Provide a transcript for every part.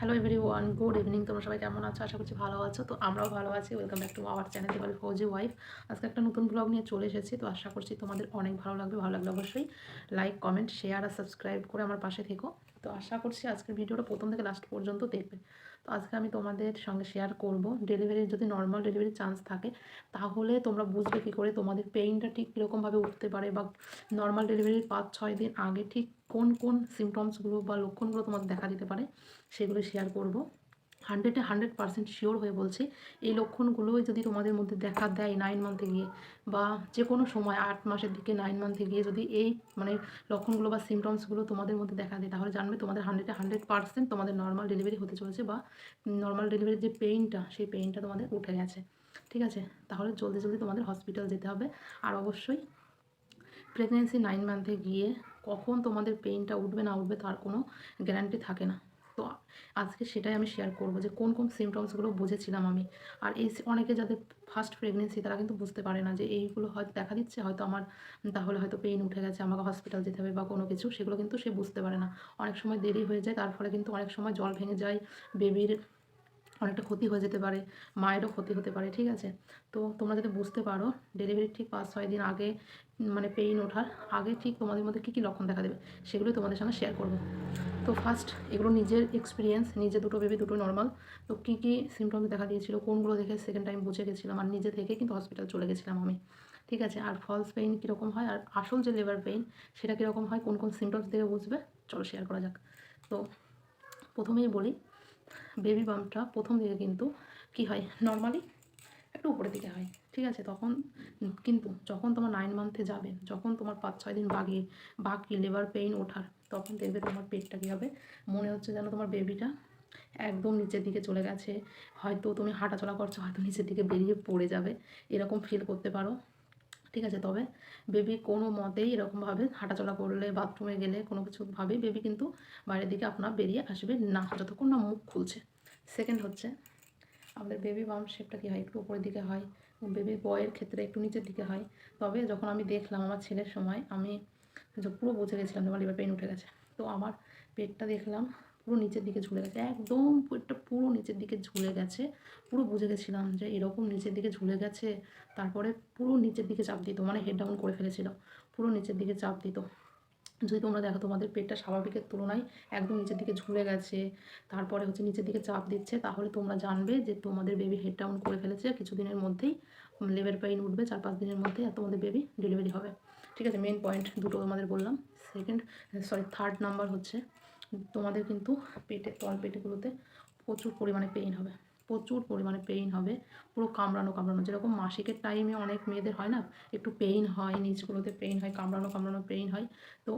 Hello everyone good evening তোমরা সবাই কেমন আছো? আশা করছি ভালো আছো। তো আমরাও ভালো আছি। Welcome back to our channel Debali Fauji wife আজকে একটা নতুন ব্লগ নিয়ে চলে এসেছি। তো আশা করছি তোমাদের অনেক ভালো লাগবে। ভালো লাগলে অবশ্যই লাইক কমেন্ট শেয়ার আর সাবস্ক্রাইব করে আমার পাশে থেকো। তো আশা করছি আজকের ভিডিওটা প্রথম থেকে লাস্ট পর্যন্ত দেখবে। তো আজকে আমি তোমাদের সঙ্গে শেয়ার করব। ডেলিভারির যদি নর্মাল ডেলিভারির চান্স থাকে, তাহলে তোমরা বুঝবে কী করে তোমাদের পেইনটা ঠিক কীরকমভাবে উঠতে পারে বা নর্মাল ডেলিভারির পাঁচ, ছয় দিন আগে ঠিক কোন কোন সিমটমসগুলো বা লক্ষণগুলো তোমাদের দেখা দিতে পারে, সেগুলো শেয়ার করব। হান্ড্রেডে হান্ড্রেড পার্সেন্ট শিওর হয়ে বলছি, এই লক্ষণগুলোই যদি তোমাদের মধ্যে দেখা দেয় নাইন মান্থে গিয়ে বা যে কোনো সময় আট মাসের দিকে নাইন মান্থে গিয়ে যদি এই মানে লক্ষণগুলো বা সিমটমসগুলো তোমাদের মধ্যে দেখা দেয়, তাহলে জানবে তোমাদের হান্ড্রেডে হান্ড্রেড পার্সেন্ট তোমাদের নর্মাল ডেলিভারি হতে চলেছে বা নর্মাল ডেলিভারির যে পেইনটা সেই পেইনটা তোমাদের উঠে গেছে। ঠিক আছে? তাহলে জলদি জলদি তোমাদের হসপিটাল যেতে হবে। আর অবশ্যই প্রেগনেন্সি নাইন মান্থে গিয়ে কখন তোমাদের পেইনটা উঠবে না উঠবে তার কোনো গ্যারান্টি থাকে না। তো আজকে সেটাই আমি শেয়ার করব যে কোন কোন সিমটমসগুলো বুঝেছিলাম আমি। আর এই অনেকে যাদের ফার্স্ট প্রেগনেন্সি তারা কিন্তু বুঝতে পারে না যে এইগুলো হয়তো দেখা দিচ্ছে, হয়তো আমার তাহলে হয়তো পেইন উঠে গেছে, আমাকে হসপিটাল যেতে হবে বা কোনো কিছু, সেগুলো কিন্তু সে বুঝতে পারে না। অনেক সময় দেরি হয়ে যায়, তার ফলে কিন্তু অনেক সময় জল ভেঙে যায় বেবির অনেকটা ক্ষতি হয়ে যেতে পারে, মায়েরও ক্ষতি হতে পারে, ঠিক আছে? তো তোমরা যদি বুঝতে পারো ডেলিভারি ঠিক পাঁচ, ছয় দিন আগে মানে পেইন ওঠার আগে ঠিক তোমাদের মধ্যে কী কী লক্ষণ দেখা দেবে, সেগুলোই তোমাদের সঙ্গে শেয়ার করব। তো ফার্স্ট এগুলো নিজের এক্সপিরিয়েন্স নিজে দুটো বেবি দুটো নর্মাল তো কী কী সিমটমস দেখা দিয়েছিল, কোনগুলো দেখে সেকেন্ড টাইম বুঝে গেছিলাম, আর নিজে থেকে কিন্তু হসপিটাল চলে গেছিলাম আমি, ঠিক আছে? আর ফলস পেইন কীরকম হয়, আর আসল যে লেবার পেইন সেটা কীরকম হয়, কোন কোন সিমটমস দেখে বুঝবে, চলো শেয়ার করা যাক। তো প্রথমেই বলি বেবি বাম্পটা প্রথম দিকে কিন্তু কি হয়? নর্মালি একটু উপরের দিকে হয়। ঠিক আছে? তখন কিন্তু যখন তোমার নাইন মান্থে যাবে, যখন তোমার পাঁচ, ছয় দিন বাকি বাকি লেবার পেইন ওঠার, তখন দেখবে তোমার পেটটা কী হবে? মনে হচ্ছে যেন তোমার বেবিটা একদম নিচের দিকে চলে গেছে। হয়তো তুমি হাঁটাচলা করছ, হয়তো নিচের দিকে বেরিয়ে পড়ে যাবে। এরকম ফিল করতে পারো। ঠিক আছে, তবে বেবি কোনো মতেই এরকমভাবে হাঁটাচলা করলে বাথরুমে গেলে কোনো কিছুভাবেই বেবি কিন্তু বাইরের দিকে আপনার বেরিয়ে আসবে না, যতক্ষণ না মুখ খুলছে। সেকেন্ড হচ্ছে, আমাদের বেবি বাম শেপটা কী হয়? একটু উপরের দিকে হয় বেবি বয়ের ক্ষেত্রে একটু নিচের দিকে হয়। তবে যখন আমি দেখলাম আমার ছেলের সময়, আমি পুরো বুঝে গেছিলাম যে আমার লিভার পেন উঠে গেছে, তো আমার পেটটা দেখলাম পুরো নিচের দিকে ঝুলে গেছে, একদম পেটটা পুরো নিচের দিকে ঝুলে গেছে। পুরো বুঝে গেছিলাম যে এরকম নিচের দিকে ঝুলে গেছে, তারপরে পুরো নিচের দিকে চাপ দিত মানে হেড ডাউন করে ফেলেছিল, পুরো নিচের দিকে চাপ দিত। যদি তোমরা দেখো তোমাদের পেটটা স্বাভাবিকের তুলনায় একদম নিচের দিকে ঝুলে গেছে, তারপরে হচ্ছে নিচের দিকে চাপ দিচ্ছে, তাহলে তোমরা জানবে যে তোমাদের বেবি হেড ডাউন করে ফেলেছে, কিছুদিনের মধ্যেই লেবার পেইন উঠবে, চার পাঁচ দিনের মধ্যেই আর তোমাদের বেবি ডেলিভারি হবে। ঠিক আছে মেন পয়েন্ট দুটো তোমাদের বললাম। সেকেন্ড সরি থার্ড নাম্বার হচ্ছে তোমাদের কিন্তু পেটে, তল পেটেগুলোতে প্রচুর পরিমাণে পেইন হবে। প্রচুর পরিমাণে পেইন হবে। পুরো কামড়ানো কামড়ানো। যেরকম মাসিকের টাইমে অনেক মেয়েদের হয় না, একটু পেইন হয় নিচগুলোতে পেইন হয়, কামড়ানো কামড়ানো পেইন হয়। তো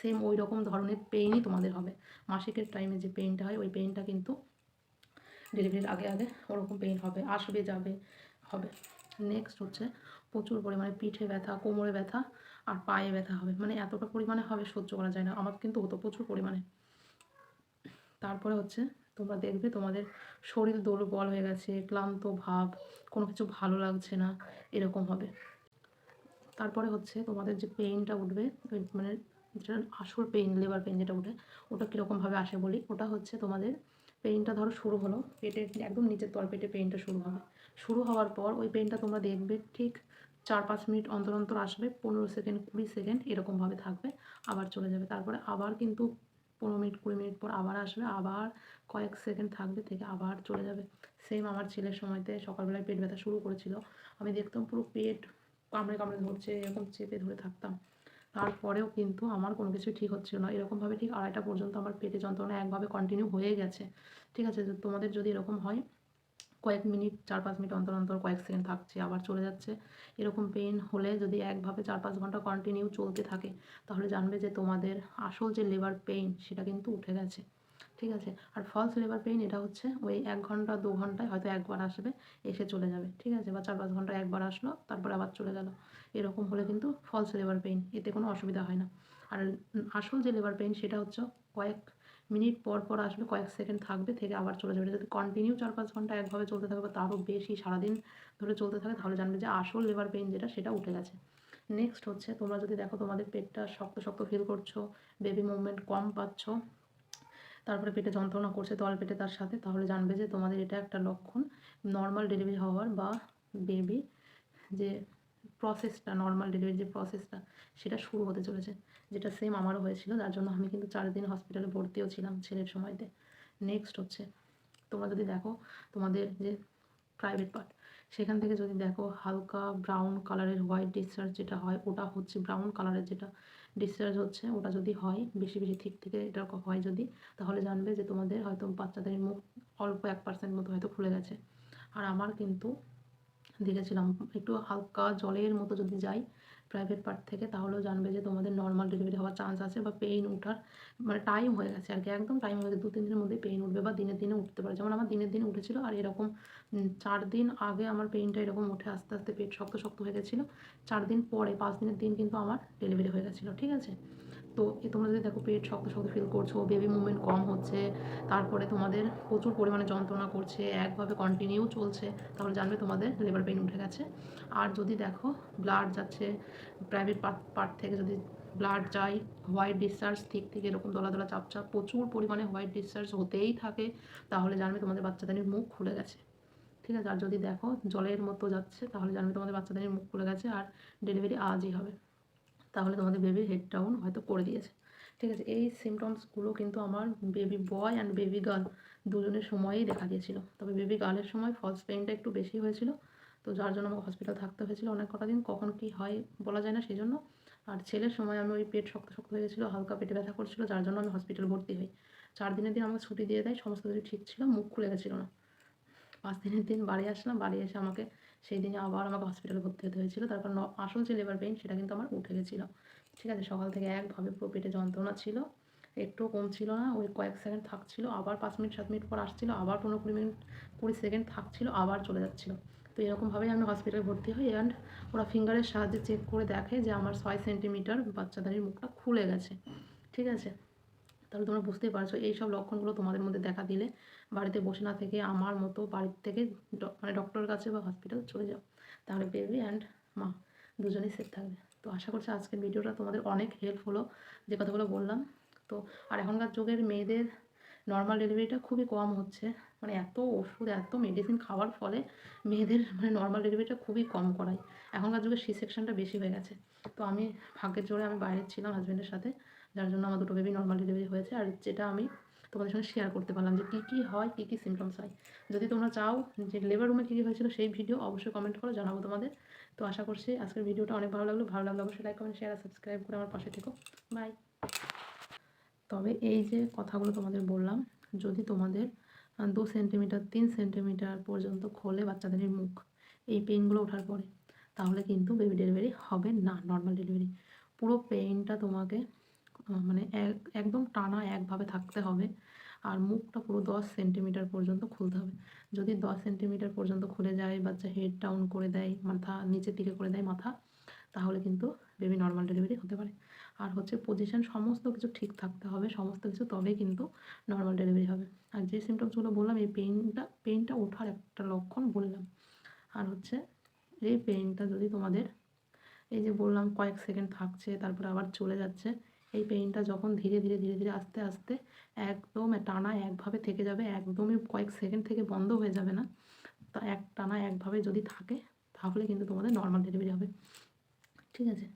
সেম ওই রকম ধরনের পেইনই তোমাদের হবে। মাসিকের টাইমে যে পেইনটা হয়, ওই পেইনটা কিন্তু ডেলিভারির আগে আগে ওরকম পেইন হবে, আসবে, যাবে, হবে। নেক্সট হচ্ছে প্রচুর পরিমাণে পিঠে ব্যথা, কোমরে ব্যথা আর পায়ে ব্যথা হবে। মানে এতটা পরিমাণে হবে সহ্য করা যায় না। আমার কিন্তু হতো প্রচুর পরিমাণে। তারপরে হচ্ছে তোমরা দেখবে তোমাদের শরীর দুর্বল হয়ে গেছে, ক্লান্ত ভাব, কোনো কিছু ভালো লাগছে না, এরকম হবে। তারপরে হচ্ছে তোমাদের যে পেইনটা উঠবে মানে যেটা আসল পেইন লেবার পেইন যেটা উঠে, ওটা কীরকমভাবে আসে বলি? ওটা হচ্ছে তোমাদের পেইনটা ধরো শুরু হলো, পেটে একদম নিচের তল পেটে পেইনটা শুরু হবে। শুরু হওয়ার পর ওই পেইনটা তোমরা দেখবে ঠিক চার পাঁচ মিনিট অন্তর অন্তর আসবে, পনেরো সেকেন্ড, কুড়ি সেকেন্ড এরকমভাবে থাকবে, আবার চলে যাবে। তারপরে আবার কিন্তু পনেরো মিনিট, কুড়ি মিনিট পর আবার আসবে, আবার কয়েক সেকেন্ড থাকবে থেকে আবার চলে যাবে। সেম আমার ছেলের সময়তে সকালবেলায় পেট ব্যথা শুরু করেছিল। আমি দেখতাম পুরো পেট কামড়ে কামড়ে ধরছে, এরকম চেপে ধরে থাকতাম। তারপরেও কিন্তু আমার কোনো কিছু ঠিক হচ্ছিল না। এরকমভাবে ঠিক আড়াইটা পর্যন্ত আমার পেটে যন্ত্রণা একভাবে কন্টিনিউ হয়ে গেছে। ঠিক আছে, তোমাদের যদি এরকম হয় কয়েক মিনিট, চার পাঁচ মিনিট অন্তর অন্তর, কয়েক সেকেন্ড থাকছে, আবার চলে যাচ্ছে। এরকম পেন হলে যদি একভাবে চার পাঁচ ঘণ্টা কন্টিনিউ চলতে থাকে, তাহলে জানবে যে তোমাদের আসল যে লেবার পেইন সেটা কিন্তু উঠে গেছে। ঠিক আছে? আর ফলস লেবার পেইন এটা হচ্ছে ওই এক ঘণ্টা, দু ঘন্টায় হয়তো একবার আসবে, এসে চলে যাবে। ঠিক আছে? বা চার পাঁচ ঘণ্টা একবার আসলো, তারপর আবার চলে গেল। এরকম হলে কিন্তু ফলস লেবার পেইন এতে কোনো অসুবিধা হয় না। আর আসল যে লেবার পেইন সেটা হচ্ছে কয়েক মিনিট পর পর আসবে, কয়েক সেকেন্ড থাকবে থেকে আবার চলে যাবে। যদি কন্টিনিউ চার পাঁচ ঘণ্টা একভাবে চলতে থাকে বা তারও বেশি সারাদিন ধরে চলতে থাকে, তাহলে জানবে যে আসল লেবার পেইন যেটা, সেটা উঠে গেছে। নেক্সট হচ্ছে, তোমরা যদি দেখো তোমাদের পেটটা শক্ত শক্ত ফিল করছ বেবি মুভমেন্ট কম পাচ্ছ, তারপরে পেটে যন্ত্রণা করছে তল পেটে তার সাথে, তাহলে জানবে যে তোমাদের এটা একটা লক্ষণ নর্মাল ডেলিভারি হওয়ার বা বেবি যে প্রসেসটা নর্মাল ডেলিভারি যে প্রসেসটা সেটা শুরু হতে চলেছে। যেটা সেম আমারও হয়েছিল, যার জন্য আমি কিন্তু চার দিন হসপিটালে ভর্তিও ছিলাম ছেলের সময়তে। নেক্সট হচ্ছে, তোমরা যদি দেখো তোমাদের যে প্রাইভেট পার্ট সেখান থেকে যদি দেখো হালকা ব্রাউন কালারের হোয়াইট ডিসচার্জ যেটা হয়, ওটা হচ্ছে ব্রাউন কালারের যেটা ডিসচার্জ হচ্ছে, ওটা যদি হয়, বেশি বেশি ঠিক থেকে এটা হয় যদি, তাহলে জানবে যে তোমাদের হয়তো বাচ্চাদের মুখ অল্প এক পার্সেন্ট মতো হয়তো খুলে গেছে। আর আমার কিন্তু দেখেছিলাম, একটু হালকা জলের মতো যদি যাই প্রাইভেট পার্ট থেকে, তাহলেও জানবে যে তোমাদের নর্মাল ডেলিভারি হওয়ার চান্স আছে বা পেইন ওঠার মানে টাইম হয়ে গেছে আর কি, একদম টাইম হয়ে গেছে দু তিন দিনের মধ্যে পেইন উঠবে বা দিনের দিনে উঠতে পারে। যেমন আমার দিনের দিনে উঠেছিল আর এরকম চার দিন আগে আমার পেইনটা এরকম উঠে আস্তে আস্তে পেট শক্ত শক্ত হয়ে গেছিল, চার দিন পরে, পাঁচ দিনের দিন কিন্তু আমার ডেলিভারি হয়ে গেছিল, ঠিক আছে? তো তোমরা যদি দেখো পেট শক্ত শক্ত ফিল করছ বেবি মুভমেন্ট কম হচ্ছে, তারপরে তোমাদের প্রচুর পরিমাণে যন্ত্রণা করছে, একভাবে কন্টিনিউ চলছে, তাহলে জানবে তোমাদের লেবার পেইন উঠে গেছে। আর যদি দেখো ব্লাড যাচ্ছে প্রাইভেট পার্ট পার্ট থেকে যদি ব্লাড যায় হোয়াইট ডিসচার্জ ঠিক থেকে এরকম দলা দলা চাপ চাপ, প্রচুর পরিমাণে হোয়াইট ডিসচার্জ হতেই থাকে, তাহলে জানবে তোমাদের বাচ্চাদের মুখ খুলে গেছে। ঠিক আছে? আর যদি দেখো জলের মতো যাচ্ছে, তাহলে জানবে তোমাদের বাচ্চাদের মুখ খুলে গেছে, আর ডেলিভারি আজই হবে। তাহলে তোমাদের বেবির হেড ডাউন হয়তো করে দিয়েছে। ঠিক আছে, এই সিমটমসগুলো কিন্তু আমার baby boy and baby girl দুজনের সময়েই দেখা দিয়েছিল। তবে বেবি গার্লের সময় ফলস পেইনটা একটু বেশি হয়েছিল, তো যার জন্য আমাকে হসপিটাল থাকতে হয়েছিল অনেক কটা দিন, কখন কি হয় বলা যায় না সেই জন্য আর ছেলের সময় আমি ওই পেট শক্ত শক্ত হয়ে গেছিল, হালকা পেটে ব্যথা করছিল, যার জন্য আমি হসপিটাল ভর্তি হই। চার দিনের দিন আমাকে ছুটি দিয়ে দেয়, সমস্ত কিছু ঠিক ছিল, মুখ খুলে গেছিল না। পাঁচ দিনের দিন বাড়ি আসলাম, বাড়ি এসে আমাকে সেই দিনে আবার আমাকে হসপিটালে ভর্তি হতে হয়েছিল। তারপর আসল যে লেবার পেইন সেটা কিন্তু আমার উঠে গেছিল। ঠিক আছে, সকাল থেকে একভাবে পুরো পেটে যন্ত্রণা ছিল, একটুও কম ছিল না, ওই কয়েক সেকেন্ড থাকছিল, আবার পাঁচ মিনিট, সাত মিনিট পর আসছিল, আবার পনেরো কুড়ি মিনিট, কুড়ি সেকেন্ড থাকছিল, আবার চলে যাচ্ছিল। তো এরকমভাবেই আমি হসপিটালে ভর্তি হই অ্যান্ড ওরা ফিঙ্গারের সাহায্যে চেক করে দেখে যে আমার ছয় সেন্টিমিটার বাচ্চাদারির মুখটা খুলে গেছে। ঠিক আছে তাহলে তোমরা বুঝতেই পারছ, এই সব লক্ষণগুলো তোমাদের মধ্যে দেখা দিলে বাড়িতে বসে না থেকে আমার মতো বাড়ির থেকে মানে ডক্টরের কাছে বা হসপিটাল চলে যাও। তাহলে বেবি অ্যান্ড মা দুজনেই সেফ থাকবে। তো আশা করছি আজকের ভিডিওটা তোমাদের অনেক হেল্প হলো যে কথাগুলো বললাম। তো আর এখনকার যুগের মেয়েদের নর্মাল ডেলিভারিটা খুবই কম হচ্ছে। মানে এত ওষুধ, এত মেডিসিন খাওয়ার ফলে মেয়েদের মানে নর্মাল ডেলিভারিটা খুবই কম করায়। এখনকার যুগে সি সেকশনটা বেশি হয়ে গেছে। তো আমি ভাগ্যের জোরে আমি বাইরে ছিলাম হাজব্যান্ডের সাথে। যার জন্য আমার দুটো বেবি নর্মাল ডেলিভারি হয়েছে আর যেটা আমি তোমাদের সঙ্গে শেয়ার করতে পারলাম যে কী কী হয়, কী কী সিমটমস হয়। যদি তোমরা চাও যে লেবার রুমে কী কী হয়েছিল সেই ভিডিও অবশ্যই কমেন্ট করো জানাব তোমাদের। তো আশা করছি আজকের ভিডিওটা অনেক ভালো লাগল। ভালো লাগল অবশ্যই লাইক কমেন্ট শেয়ার আর সাবস্ক্রাইব করে আমার পাশে থেকো। বাই তবে এই যে কথাগুলো তোমাদের বললাম, যদি তোমাদের দু সেন্টিমিটার তিন সেন্টিমিটার পর্যন্ত খোলে বাচ্চাদের মুখ, এই পেনগুলো ওঠার পরে, তাহলে কিন্তু বেবি ডেলিভারি হবে না নর্মাল ডেলিভারি পুরো পেইনটা তোমাকে মানে এক, একদম টানা একভাবে থাকতে হবে আর মুখটা পুরো দশ সেন্টিমিটার পর্যন্ত খুলতে হবে। যদি দশ সেন্টিমিটার পর্যন্ত খুলে যায়, বাচ্চা হেড ডাউন করে দেয়, মাথা নিচের দিকে করে দেয় মাথা, তাহলে কিন্তু বেবি নর্মাল ডেলিভারি হতে পারে। আর হচ্ছে পজিশন সমস্ত কিছু ঠিক থাকতে হবে, সমস্ত কিছু তবেই কিন্তু নর্মাল ডেলিভারি হবে। আর যে সিমটমসগুলো বললাম, এই পেইনটা পেইনটা ওঠার একটা লক্ষণ বললাম। আর হচ্ছে এই পেইনটা যদি তোমাদের, এই যে বললাম কয়েক সেকেন্ড থাকছে, তারপরে আবার চলে যাচ্ছে এই পেইনটা যখন ধীরে ধীরে ধীরে ধীরে আস্তে আস্তে একদম টানা একভাবে থেকে যাবে, একদমই কয়েক সেকেন্ড থেকে বন্ধ হয়ে যাবে না, তা এক টানা একভাবে যদি থাকে, তাহলে কিন্তু তোমাদের নর্মাল ডেলিভারি হবে। ঠিক আছে?